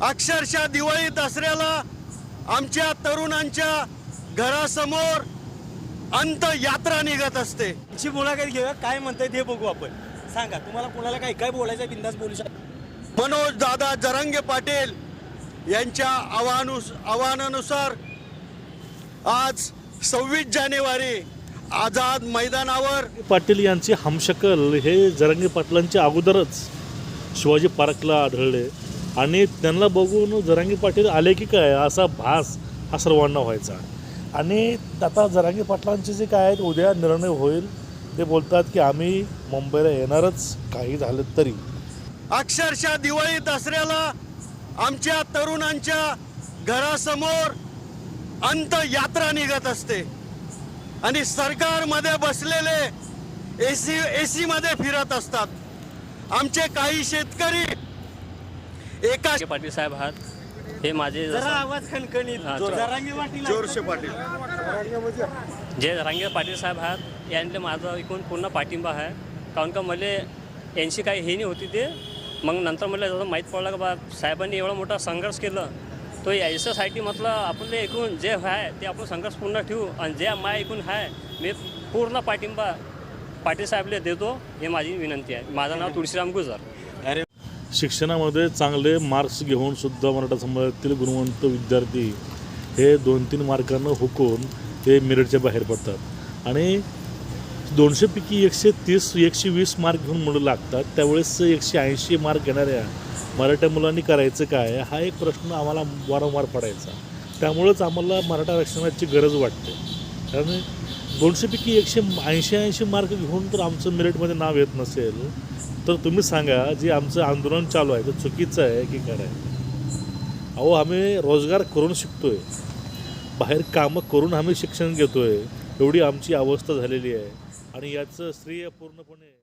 अक्षरशः दिवाळी दसऱ्याला आमच्या तरुणांच्या घरासमोर अंतयात्रा निघत असते. ची मुलाखत घेऊया. काय म्हणताय ते बघू आपण. सांगा तुम्हाला कोणाला काय काय बोलायचं आहे बिंदास बोलू शकता मनोज दादा जरांगे पाटील यांच्या आव्हानुस आव्हानानुसार आज सव्वीस जानेवारी आझाद मैदानावर पाटील यांची हमशकल हे जरांगे पाटलांच्या अगोदरच शिवाजी पार्कला आढळले. आणि त्यांना बघून जरांगी पाटील आले की काय असा भास हा सर्वांना व्हायचा. आणि आता जरांगी पाटलांचे जे काय आहेत उद्या निर्णय होईल ते बोलतात की आम्ही मुंबईला येणारच काही झालं तरी. अक्षरशः दिवाळी दसऱ्याला आमच्या तरुणांच्या घरासमोर अंतयात्रा निघत असते. आणि सरकारमध्ये बसलेले एसी एसीमध्ये फिरत असतात. आमचे काही शेतकरी एका पाटील साहेब आहात. हे माझे जरा आवाज खणखणीत. हा, जोरात. जोरात. जरांगी पाटील जोरशे पाटील. जे रंगे पाटील साहेब आहात यांचे माझा एकूण पूर्ण पाठिंबा आहे. काऊन का मला यांची काही हे नाही होती ते. मग नंतर मला जसं माहीत पडलं का बा साहेबांनी एवढा मोठा संघर्ष केलं. तो याच्यासाठी म्हटलं आपलं एकूण जे आहे ते आपण संघर्ष पूर्ण ठेवू. आणि जे माय एकूण आहे मी पूर्ण पाठिंबा पाटील साहेबले देतो हे माझी विनंती आहे. माझं नाव तुळशीराम गुजर. शिक्षणामध्ये चांगले मार्क्स घेऊन सुद्धा मराठा समाजातील गुणवंत विद्यार्थी हे दोन तीन मार्कांना हुकून ते मिरटच्या बाहेर पडतात. आणि दोनशेपैकी एकशे तीस एकशे वीस मार्क घेऊन मुलं लागतात. त्यावेळेस एकशे ऐंशी मार्क घेणाऱ्या मराठा मुलांनी करायचं काय? हा एक प्रश्न आम्हाला वारंवार पडायचा. त्यामुळंच आम्हाला मराठा आरक्षणाची गरज वाटते. कारण दोनशेपैकी एकशे ऐंशी ऐंशी मार्क घेऊन तर आमचं मेरिटमध्ये नाव येत नसेल. तर तुम्ही सांगा जे आमचं आंदोलन चालू आहे ते चुकीचं आहे की खरं आहे? अहो आम्ही रोजगार करून शिकतोय. बाहेर कामं करून आम्ही शिक्षण घेतोय. एवढी आमची अवस्था झालेली आहे. आणि याचं श्रेय पूर्णपणे